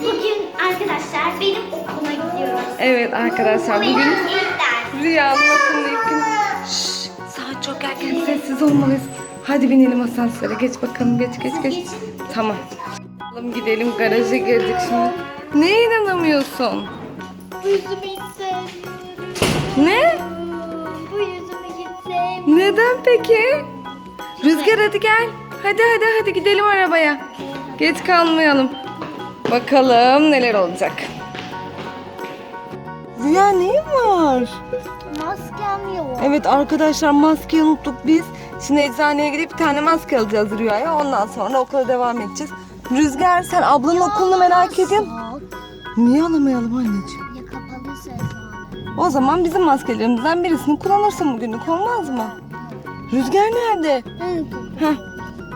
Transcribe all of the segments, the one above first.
Bugün arkadaşlar benim okula gidiyoruz. Evet arkadaşlar bugün. Rüya'nın okulunda ilk gün. Şşş, saat çok erken sessiz olmalıyız. Hadi binelim asansöre. Geç bakalım geç geç geç. Tamam. Bakalım gidelim garaja girdik şimdi. Neye inanamıyorsun? Bu yüzümü hiç sevmiyorum. Ne? Bu yüzümü hiç sevmiyorum. Neden peki? Rüzgar hadi gel. Hadi hadi hadi gidelim arabaya. Geç kalmayalım. Bakalım neler olacak. Rüya neyin var? Maskem yok. Evet arkadaşlar maskeyi unuttuk biz. Şimdi eczaneye gidip bir tane maske alacağız Rüya'ya. Ondan sonra okula devam edeceğiz. Rüzgar sen ablanın okulunu merak ediyorsun. Niye alamayalım anneciğim? Ya kapalı sezon. O zaman bizim maskelerimizden birisini kullanırsın bugünlük olmaz mı? Rüzgar nerede? Heh.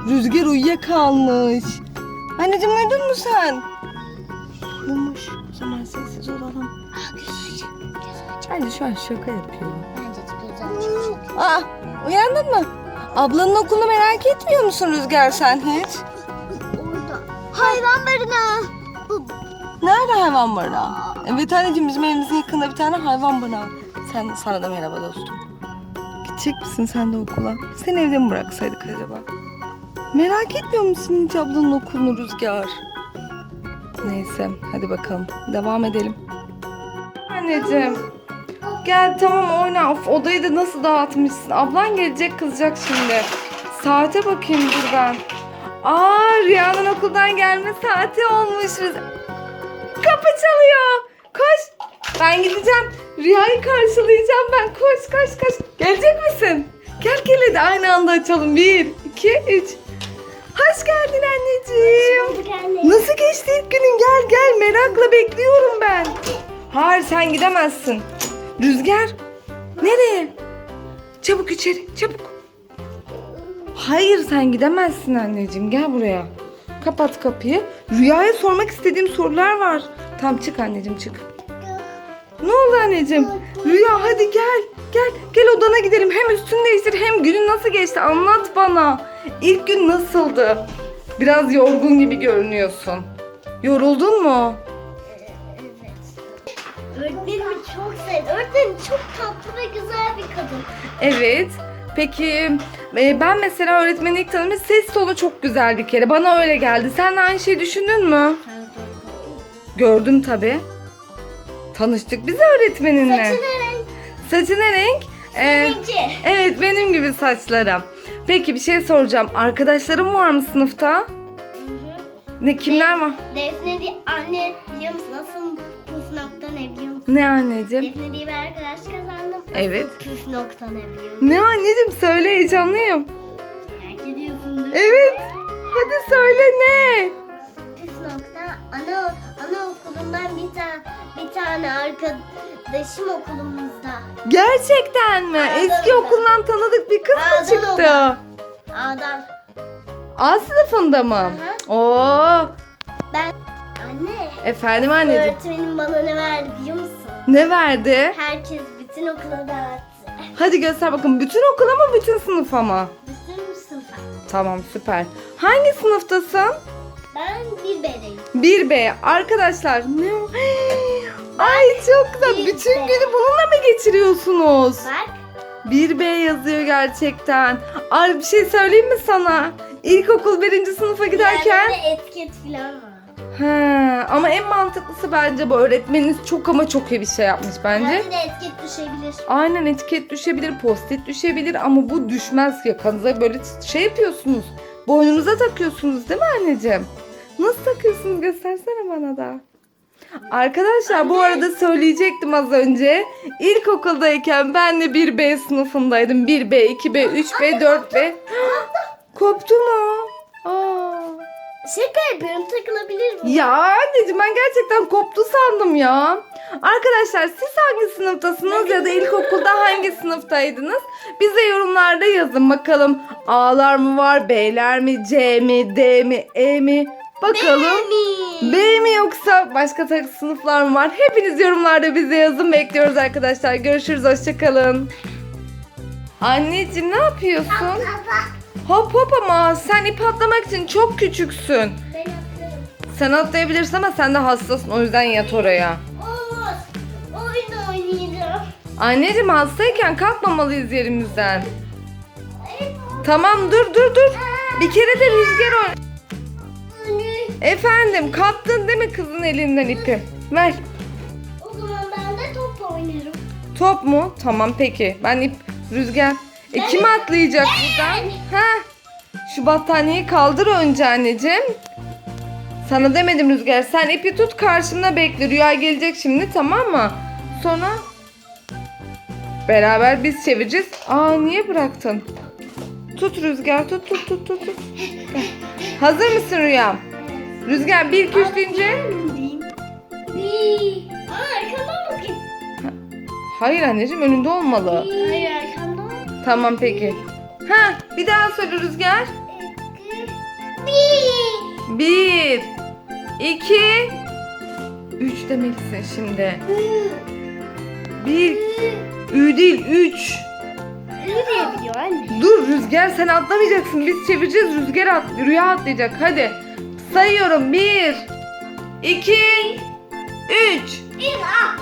Rüzgar uyuyakalmış. Anneciğim uyudun mu sen? Uyumuş. O zaman sessiz olalım. Bence şu an şaka yapıyor. Bence de güzel. Aa, uyandın mı? Ablanın okulunu merak etmiyor musun Rüzgar sen hiç? Orada. Hayvan barınağı. Nerede hayvan barınağı? Evet anneciğim bizim evimizin yakında bir tane hayvan barınağı. Sen sana da merhaba dostum. Gidecek misin sen de okula? Seni evde mi bıraksaydık acaba? Merak etmiyor musun hiç ablanın okulunu Rüzgar? Neyse hadi bakalım devam edelim. Anneciğim gel tamam oyna. Of, odayı da nasıl dağıtmışsın. Ablan gelecek kızacak şimdi. Saate bakayım dur ben. Aa Rüya'nın okuldan gelme saati olmuş. Rüz- Kapı çalıyor. Koş. Ben gideceğim. Rüyayı karşılayacağım ben. Koş koş koş. Gelecek misin? Gel gel hadi aynı anda açalım. Bir, iki, üç. Hoş geldin anneciğim. Nasıl geçti ilk günün? Gel gel merakla bekliyorum ben. Hayır sen gidemezsin. Rüzgar. Nereye? Çabuk içeri çabuk. Hayır sen gidemezsin anneciğim gel buraya. Kapat kapıyı. Rüyaya sormak istediğim sorular var. Tamam çık anneciğim çık. Ne oldu anneciğim? Rüya hadi gel. Gel gel odana gidelim. Hem üstünü değiştir hem günün nasıl geçti anlat bana. İlk gün nasıldı? Biraz yorgun gibi görünüyorsun. Yoruldun mu? Öğretmenimi çok sevdim. Öğretmenim çok tatlı ve güzel bir kadın. Evet. Peki e, ben mesela öğretmeni ilk tanımış ses tonu çok güzel bir kere. Bana öyle geldi. Sen de aynı şeyi düşündün mü? Gördüm tabi. Tanıştık biz öğretmeninle. Saçı ne renk? Saçı ne renk? Ee, evet benim gibi saçlarım. Peki bir şey soracağım. Arkadaşlarım var mı sınıfta? Ne kimler var? Defne diye anne biliyor musun nasıl püf nokta ne biliyor musun? Ne anneciğim? Defne diye bir arkadaş kazandım. Evet. Püf nokta ne biliyor musun? Ne anneciğim söyle heyecanlıyım. Merak ediyorsun değil mi? Evet. Hadi söyle ne? Püf nokta ana anaokulundan bir tane bir tane arkadaşım okulumuzda. Gerçekten mi? A'dan Eski okuldan. okuldan tanıdık bir kız mı A'dan çıktı? A'dan. A sınıfında mı? Oo. Ben anne. Efendim anneciğim. Öğretmenim bana ne verdi biliyor musun? Ne verdi? Herkes bütün okula dağıttı. Hadi göster bakın. Bütün okula mı bütün sınıfa mı? Bütün sınıfa. Tamam süper. Hangi sınıftasın? Ben bir bereyim. 1B. Arkadaşlar ne? Ay çok güzel. bir Bütün B. günü bununla mı geçiriyorsunuz? Bak. 1B yazıyor gerçekten. Ay bir şey söyleyeyim mi sana? İlkokul birinci sınıfa giderken... Yerlerinde etiket falan var. He, ama en mantıklısı bence bu. Öğretmeniniz çok ama çok iyi bir şey yapmış bence. Yerlerinde etiket düşebilir. Aynen etiket düşebilir, post-it düşebilir ama bu düşmez yakanıza böyle şey yapıyorsunuz. Boynunuza takıyorsunuz değil mi anneciğim? Nasıl takıyorsunuz göstersene bana da. Arkadaşlar bu arada söyleyecektim az önce. İlkokuldayken ben de 1B sınıfındaydım. 1B, 2B, 3B, 4B. Koptu mu? Aa. Şaka yapıyorum takılabilir mi? Ya anneciğim ben gerçekten koptu sandım ya. Arkadaşlar siz hangi sınıftasınız ya da ilkokulda hangi sınıftaydınız? Bize yorumlarda yazın bakalım. A'lar mı var, B'ler mi, C mi, D mi, E mi? Bakalım. Benim. B mi yoksa başka sınıflar mı var? Hepiniz yorumlarda bize yazın. Bekliyoruz arkadaşlar. Görüşürüz. Hoşçakalın. Anneciğim ne yapıyorsun? Hop hop ama sen ip atlamak için çok küçüksün. Ben yapıyorum. Sen atlayabilirsin ama sen de hastasın o yüzden yat oraya. Olmaz. Oyun oynayacağım. Anneciğim hastayken kalkmamalıyız yerimizden. Tamam dur dur dur. Bir kere de rüzgar oyn. Efendim kaptın değil mi kızın elinden ipi? Ver. O zaman ben de top oynarım. Top mu? Tamam peki. Ben ip rüzgar. E kim atlayacak buradan? Ha? Şu battaniyeyi kaldır önce anneciğim. Sana demedim Rüzgar. Sen ipi tut karşımda bekle. Rüya gelecek şimdi tamam mı? Sonra beraber biz çevireceğiz. Aa niye bıraktın? Tut Rüzgar tut tut tut tut. tut. Hazır mısın Rüya? Rüzgar 1 2 3 deyince. Hayır anneciğim önünde olmalı. Hayır arkamdan. Tamam peki. Ha bir daha söyle Rüzgar. Bir. Bir, iki, üç demelisin şimdi. Bir, ü değil üç. Dur Rüzgar sen atlamayacaksın. Biz çevireceğiz Rüzgar at, Rüya atlayacak. Hadi sayıyorum. Bir, iki, üç. Bir at.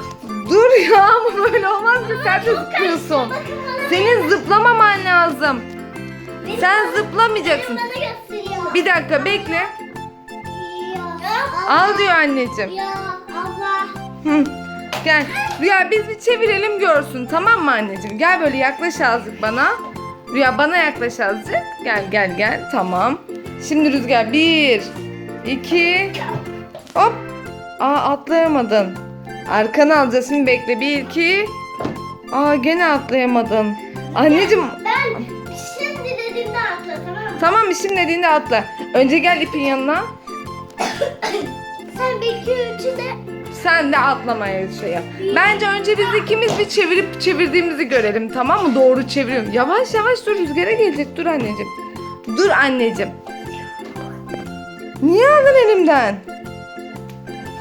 Dur ya ama böyle olmaz ki sen de zıplıyorsun. Senin zıplamaman lazım. Sen zıplamayacaksın. Bir dakika bekle. Al diyor anneciğim. Ya. Gel. Rüya biz bir çevirelim görsün tamam mı anneciğim? Gel böyle yaklaş azıcık bana. Rüya bana yaklaş azıcık. Gel gel gel tamam. Şimdi Rüzgar bir, iki, hop. Aa atlayamadın. Arkanı alacağız şimdi bekle. Bir, iki. Aa gene atlayamadın. Anneciğim Ben şimdi dediğimde atla tamam mı? tamam şimdi dediğinde atla. Önce gel ipin yanına. Sen bir iki üçü de Sen de atlamaya şey yap. Bence önce biz ikimiz bir çevirip çevirdiğimizi görelim tamam mı? Doğru çeviriyorum. Yavaş yavaş dur rüzgara gelecek. Dur anneciğim. Dur anneciğim. Niye aldın elimden?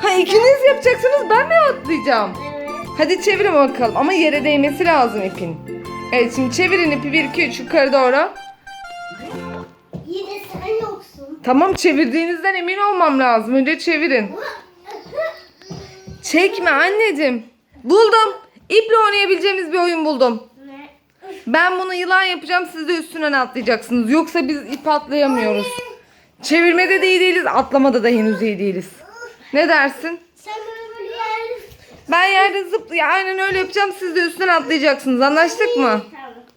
Ha ikiniz yapacaksınız ben mi atlayacağım? Evet. Hadi çevirin bakalım ama yere değmesi lazım ipin. Evet şimdi çevirin ipi 1 2 3 yukarı doğru. Yine sen yoksun. Tamam çevirdiğinizden emin olmam lazım. Önce çevirin. Çekme anneciğim. Buldum. İple oynayabileceğimiz bir oyun buldum. Ne? Ben bunu yılan yapacağım siz de üstünden atlayacaksınız. Yoksa biz ip atlayamıyoruz. Çevirmede de iyi değiliz, atlamada da henüz iyi değiliz. Ne dersin? Sen böyle böyle yer. Ben yerde zıplaya aynen öyle yapacağım siz de üstünden atlayacaksınız. Anlaştık mı? Tamam.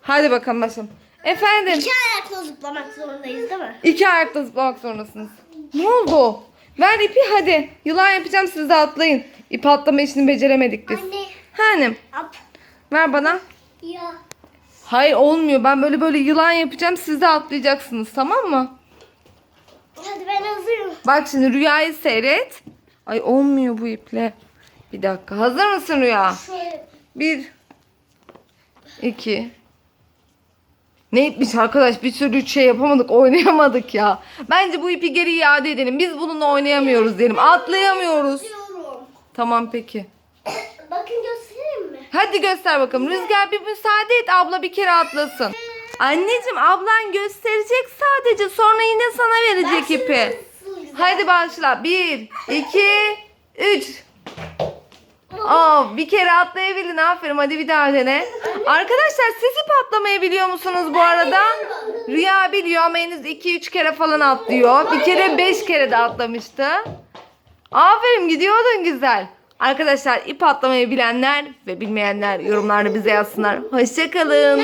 Hadi bakalım başlayalım. Efendim İki ayakla zıplamak zorundayız değil mi? iki ayakta zıplamak zorundasınız. Ne oldu? Ver ipi hadi. Yılan yapacağım siz de atlayın. İp atlama işini beceremedik biz. Anne. Hanım ver bana. Ya. Hayır olmuyor. Ben böyle böyle yılan yapacağım. Siz de atlayacaksınız tamam mı? Hadi ben hazırım. Bak şimdi rüyayı seyret. Ay olmuyor bu iple. Bir dakika. Hazır mısın rüya? Şöyle. Bir. iki. Ne ipmiş arkadaş? Bir sürü şey yapamadık. Oynayamadık ya. Bence bu ipi geri iade edelim. Biz bununla oynayamıyoruz diyelim. Atlayamıyoruz. Tamam peki. Bakın göstereyim mi? Hadi göster bakalım. Rüzgar bir müsaade et abla bir kere atlasın. Anneciğim ablan gösterecek sadece sonra yine sana verecek ipi. Nasıl güzel. Hadi başla. Bir, iki, üç. Aa, bir kere atlayabildin aferin hadi bir daha dene. Arkadaşlar siz ip atlamayı biliyor musunuz bu arada? Rüya biliyor ama henüz 2-3 kere falan atlıyor. Bir kere 5 kere de atlamıştı. Aferin gidiyordun güzel. Arkadaşlar ip atlamayı bilenler ve bilmeyenler yorumlarda bize yazsınlar. Hoşçakalın.